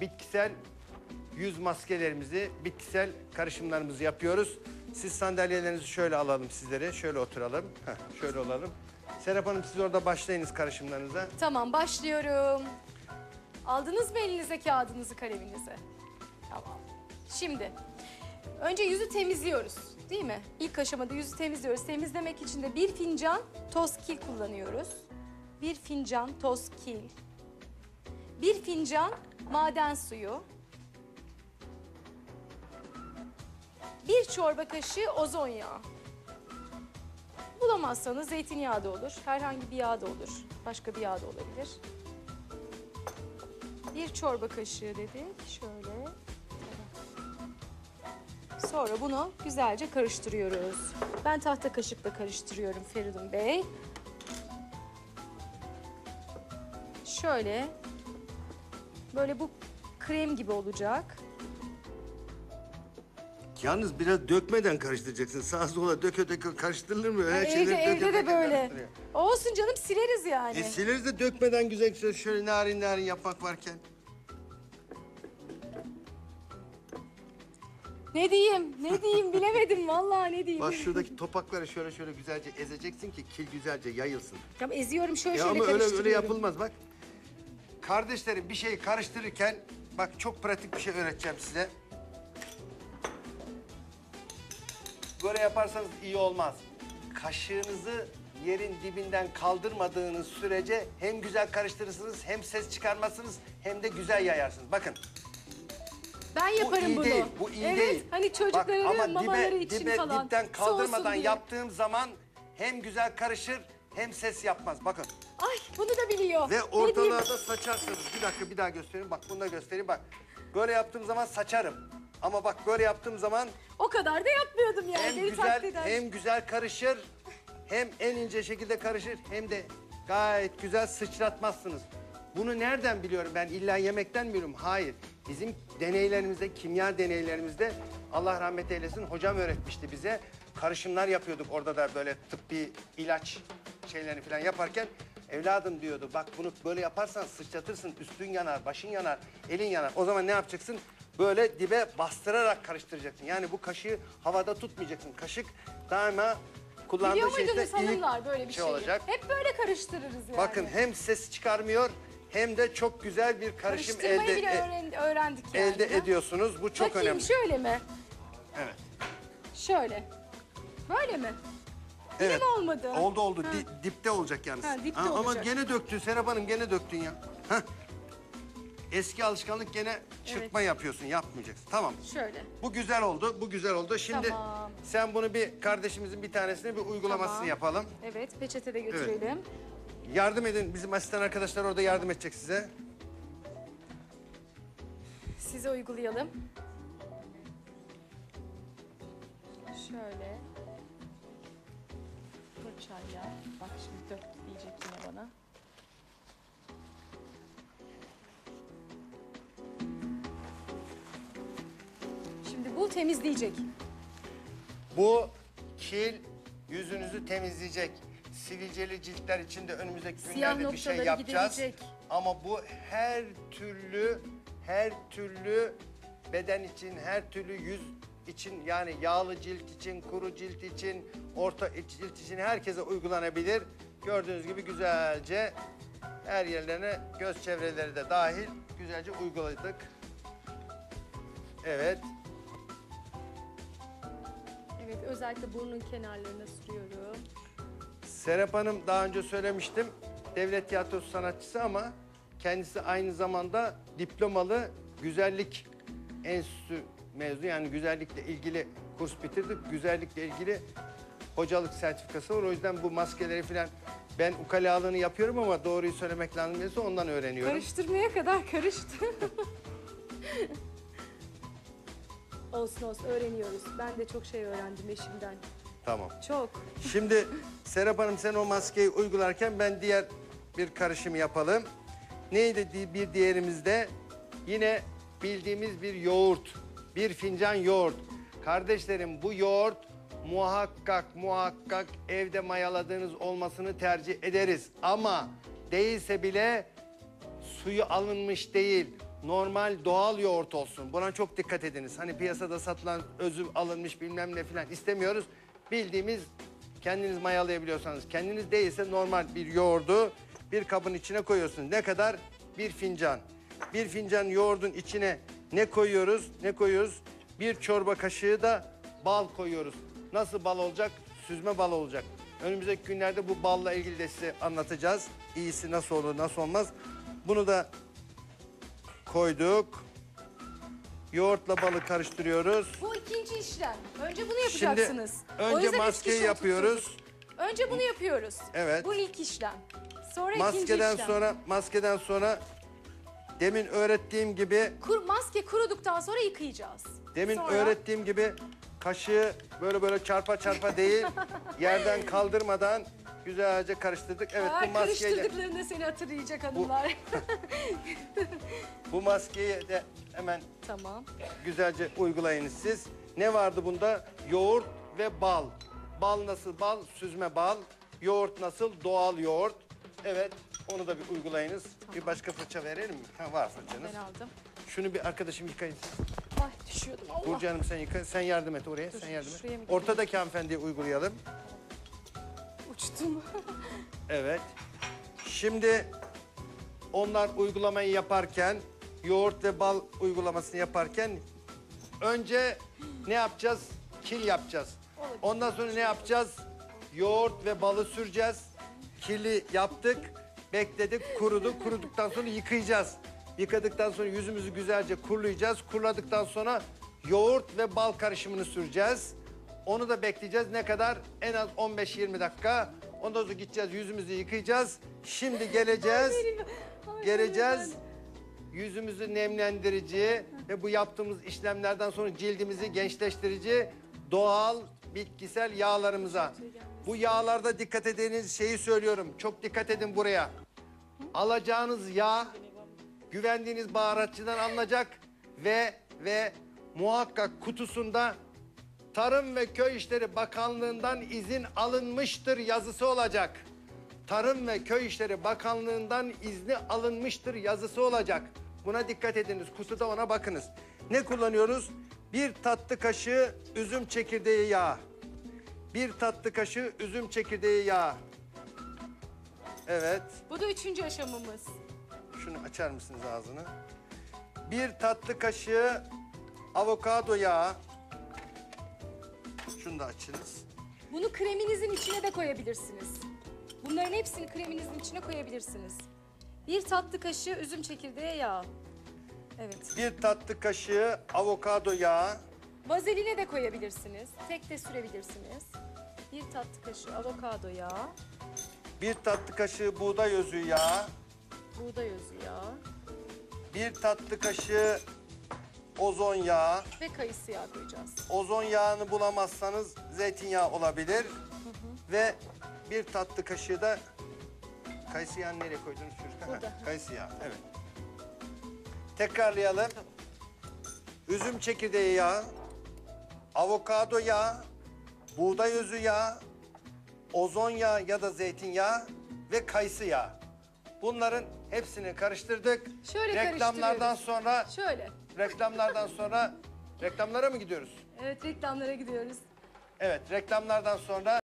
bitkisel yüz maskelerimizi, bitkisel karışımlarımızı yapıyoruz. Siz sandalyelerinizi şöyle alalım sizlere. Şöyle oturalım. Heh, şöyle olalım. Serap Hanım siz orada başlayınız karışımlarınıza. Tamam başlıyorum. Aldınız mı elinize kağıdınızı kaleminizi? Tamam. Şimdi önce yüzü temizliyoruz değil mi? İlk aşamada yüzü temizliyoruz. Temizlemek için de bir fincan toz kil kullanıyoruz. Bir fincan toz kil. Bir fincan maden suyu. Bir çorba kaşığı ozon yağı. Bulamazsanız zeytinyağı da olur. Herhangi bir yağ da olur. Başka bir yağ da olabilir. Bir çorba kaşığı dedik. Şöyle. Sonra bunu güzelce karıştırıyoruz. Ben tahta kaşıkla karıştırıyorum Feridun Bey. Şöyle. Böyle bu krem gibi olacak. Yalnız biraz dökmeden karıştıracaksın. Sağa sola döke döke karıştırılır mı? Her evde, şeyleri döke evde de döke böyle. karıştırıyor. Olsun canım sileriz yani. E sileriz de dökmeden güzel güzel şöyle narin narin yapmak varken. Ne diyeyim? Ne diyeyim bilemedim vallahi ne diyeyim. Bak şuradaki topakları şöyle şöyle güzelce ezeceksin ki kil güzelce yayılsın. Tamam eziyorum şöyle Ya şöyle ama öyle öyle karıştırıyorum. yapılmaz bak. Kardeşlerim bir şeyi karıştırırken bak çok pratik bir şey öğreteceğim size. Böyle yaparsanız iyi olmaz. Kaşığınızı yerin dibinden kaldırmadığınız sürece hem güzel karıştırırsınız hem ses çıkarmazsınız hem de güzel yayarsınız. Bakın Ben yaparım bu iyi bunu. değil, bu iyi evet, değil. hani çocukların Bak, ama mamaları dibe, için dibe, falan. dipten kaldırmadan yaptığım zaman hem güzel karışır hem ses yapmaz. Bakın Ay bunu biliyor. ve Ne diyeyim? ortalığa da saçarsınız. Bir dakika bir daha göstereyim. Bak bunu da göstereyim bak. Böyle yaptığım zaman saçarım. Ama bak böyle yaptığım zaman O kadar da yapmıyordum yani. hem Beni güzel eder. hem güzel karışır hem en ince şekilde karışır hem de gayet güzel sıçratmazsınız. Bunu nereden biliyorum ben? İlla yemekten mi biliyorum? Hayır. Bizim deneylerimizde, kimya deneylerimizde Allah rahmet eylesin hocam öğretmişti bize. Karışımlar yapıyorduk orada da böyle tıbbi ilaç şeylerini falan yaparken evladım diyordu bak bunu böyle yaparsan sıçratırsın üstün yanar, başın yanar, elin yanar. O zaman ne yapacaksın? Böyle dibe bastırarak karıştıracaksın. Yani bu kaşığı havada tutmayacaksın. Kaşık daima kullandığı Biliyor şey muydunuz işte iyi hanımlar böyle bir şey şeyi? olacak. Hep böyle karıştırırız yani. Bakın hem ses çıkarmıyor hem de çok güzel bir karışım Karıştırmayı elde bile e- öğren- öğrendik yani. elde ha? ediyorsunuz. Bu çok Bakayım önemli. şöyle mi? Evet. Şöyle. Böyle mi? Yine mi olmadı? Oldu oldu. Di- dipte olacak yalnız. Ha, dipte Ama olacak. gene döktün Serap Hanım gene döktün ya. Hah. Eski alışkanlık gene çırpma yapıyorsun. Yapmayacaksın. Tamam. Şöyle. Bu güzel oldu. Bu güzel oldu. Şimdi Tamam. sen bunu bir kardeşimizin bir tanesine bir uygulamasını Tamam. yapalım. Evet peçete de götürelim. Yardım edin. Bizim asistan arkadaşlar orada yardım edecek size. Size uygulayalım. Şöyle. Fırçayla. Bak şimdi dök diyecek yine bana. Şimdi bu temizleyecek. Bu kil yüzünüzü temizleyecek. Sivilceli ciltler için de önümüzdeki Siyah günlerde bir şey noktaları yapacağız. giderecek. Ama bu her türlü her türlü beden için, her türlü yüz için yani yağlı cilt için, kuru cilt için, orta cilt için herkese uygulanabilir. Gördüğünüz gibi güzelce her yerlerine göz çevreleri de dahil güzelce uyguladık. Evet. Evet özellikle burnun kenarlarına sürüyorum. Serap Hanım daha önce söylemiştim. Devlet tiyatrosu sanatçısı ama kendisi aynı zamanda diplomalı güzellik enstitüsü mezunu. Yani güzellikle ilgili kurs bitirdik. Güzellikle ilgili hocalık sertifikası var. O yüzden bu maskeleri falan ben ukalalığını yapıyorum ama doğruyu söylemek lazım gelirse ondan öğreniyorum. Karıştırmaya kadar karıştı. olsun olsun öğreniyoruz. Ben de çok şey öğrendim eşimden. Tamam. Çok. Şimdi Serap Hanım sen o maskeyi uygularken ben diğer bir karışımı yapalım. Neydi di- bir diğerimizde? Yine bildiğimiz bir yoğurt. Bir fincan yoğurt. Kardeşlerim bu yoğurt muhakkak muhakkak evde mayaladığınız olmasını tercih ederiz. Ama değilse bile suyu alınmış değil. normal doğal yoğurt olsun. Buna çok dikkat ediniz. Hani piyasada satılan özü alınmış bilmem ne falan istemiyoruz. Bildiğimiz kendiniz mayalayabiliyorsanız kendiniz değilse normal bir yoğurdu bir kabın içine koyuyorsunuz. Ne kadar? Bir fincan. Bir fincan yoğurdun içine ne koyuyoruz? Ne koyuyoruz? Bir çorba kaşığı da bal koyuyoruz. Nasıl bal olacak? Süzme bal olacak. Önümüzdeki günlerde bu balla ilgili de size anlatacağız. İyisi nasıl olur, nasıl olmaz. Bunu da koyduk. Yoğurtla balı karıştırıyoruz. Bu ikinci işlem. Önce bunu Şimdi yapacaksınız. O önce yüzden üç maskeyi kişi yapıyoruz. Önce bunu yapıyoruz. Evet. Bu ilk işlem. Sonra ikinci Maskeden işlem. sonra maskeden sonra demin öğrettiğim gibi Kur, maske kuruduktan sonra yıkayacağız. demin Sonra- öğrettiğim gibi kaşığı böyle böyle çarpa çarpa değil yerden kaldırmadan güzelce karıştırdık. Evet Aa, bu maskeyle karıştırdıklarında seni hatırlayacak hanımlar. bu maskeyi de hemen tamam. güzelce uygulayınız siz. Ne vardı bunda? Yoğurt ve bal. Bal nasıl bal? Süzme bal. Yoğurt nasıl? Doğal yoğurt. Evet, onu da bir uygulayınız. Bir başka fırça verelim mi? Ha, var fırçanız. Ben aldım. Şunu bir arkadaşım yıkayın. Ay düşüyordum Allah. Burcu Hanım sen yıka. Sen yardım et oraya. Dur, sen yardım şuraya mı et. gideyim? Ortadaki hanımefendiye uygulayalım. Uçtum. Evet. Şimdi onlar uygulamayı yaparken, yoğurt ve bal uygulamasını yaparken önce ne yapacağız? Kil yapacağız. Ondan sonra ne yapacağız? Yoğurt ve balı süreceğiz. Kili yaptık, bekledik, kurudu. Kuruduktan sonra yıkayacağız. Yıkadıktan sonra yüzümüzü güzelce kurlayacağız. Kuruladıktan sonra yoğurt ve bal karışımını süreceğiz. Onu da bekleyeceğiz. Ne kadar? En az 15-20 dakika. Ondan sonra gideceğiz, yüzümüzü yıkayacağız. Şimdi geleceğiz. Geleceğiz. Yüzümüzü nemlendirici ve bu yaptığımız işlemlerden sonra cildimizi gençleştirici doğal bitkisel yağlarımıza. Bu yağlarda dikkat ediniz şeyi söylüyorum. Çok dikkat edin buraya. Alacağınız yağ güvendiğiniz baharatçıdan alınacak ve ve muhakkak kutusunda Tarım ve Köy İşleri Bakanlığı'ndan izin alınmıştır yazısı olacak. Tarım ve Köy İşleri Bakanlığı'ndan izni alınmıştır yazısı olacak. Buna dikkat ediniz. Kutuda ona bakınız. Ne kullanıyoruz? Bir tatlı kaşığı üzüm çekirdeği yağı. Bir tatlı kaşığı üzüm çekirdeği yağı. Evet. Bu da üçüncü aşamamız. Şunu açar mısınız ağzını? Bir tatlı kaşığı avokado yağı. Şunu da açınız. Bunu kreminizin içine de koyabilirsiniz. Bunların hepsini kreminizin içine koyabilirsiniz. Bir tatlı kaşığı üzüm çekirdeği yağı. Evet. Bir tatlı kaşığı avokado yağı. Vazeline de koyabilirsiniz. Tek de sürebilirsiniz. Bir tatlı kaşığı avokado yağı, Bir tatlı kaşığı buğday özü yağı. buğday özü yağı Bir tatlı kaşığı ozon yağı. ve kayısı yağı koyacağız. Ozon yağını bulamazsanız zeytinyağı olabilir. Ve bir tatlı kaşığı da kayısı yağını nereye koydunuz çocuklar? Burada. Ha, Kayısı yağı, evet. Tekrarlayalım. Üzüm çekirdeği yağı, avokado yağı, buğday özü yağı, ozon yağı ya da zeytinyağı ve kayısı yağı. Bunların hepsini karıştırdık. Şöyle Reklamlardan karıştırıyoruz. sonra Şöyle. reklamlardan sonra reklamlara mı gidiyoruz? Evet reklamlara gidiyoruz. Evet, reklamlardan sonra